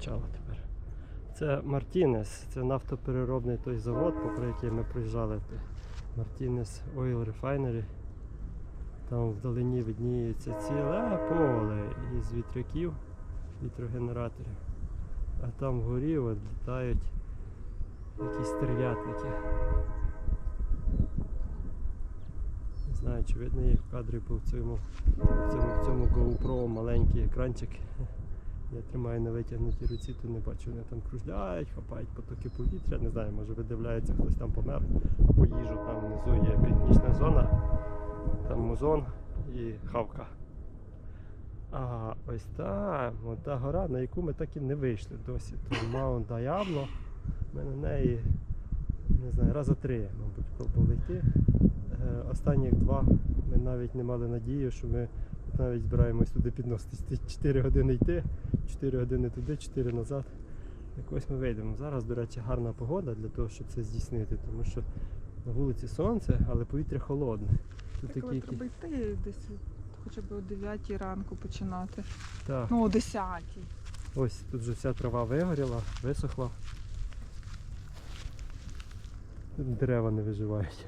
почало тепер. Це Мартінес, це нафтопереробний той завод, попри який ми приїжджали. Мартінес Oil Refinery. Там вдалині видніється ціле поле із вітряків, вітрогенераторів. А там вгорі літають якісь стрілятники. Не знаю, чи видно їх в кадрі, бо в цьому, в цьому, в цьому GoPro маленький екранчик. Я тримаю на витягнутій руці, то не бачу. Вони там кружляють, хапають потоки повітря. Не знаю, може видивляється, хтось там помер або їжу. Там внизу є північна зона, там музон і хавка. А ось та, от та гора, на яку ми так і не вийшли досі. То Маунт Даябло. Ми на неї, не знаю, раза три, мабуть, пробували йти. Е, Останніх два ми навіть не мали надії, що ми навіть збираємось туди підноситись. 4 години йти, 4 години туди, 4 назад. Якось ми вийдемо. Зараз, до речі, гарна погода для того, щоб це здійснити, тому що на вулиці сонце, але повітря холодне. Тут Так такі, треба йти десь хоча б о 9 ранку починати. так, Ну, о 10. ось тут вже вся трава вигоріла, висохла. Тут дерева не виживають.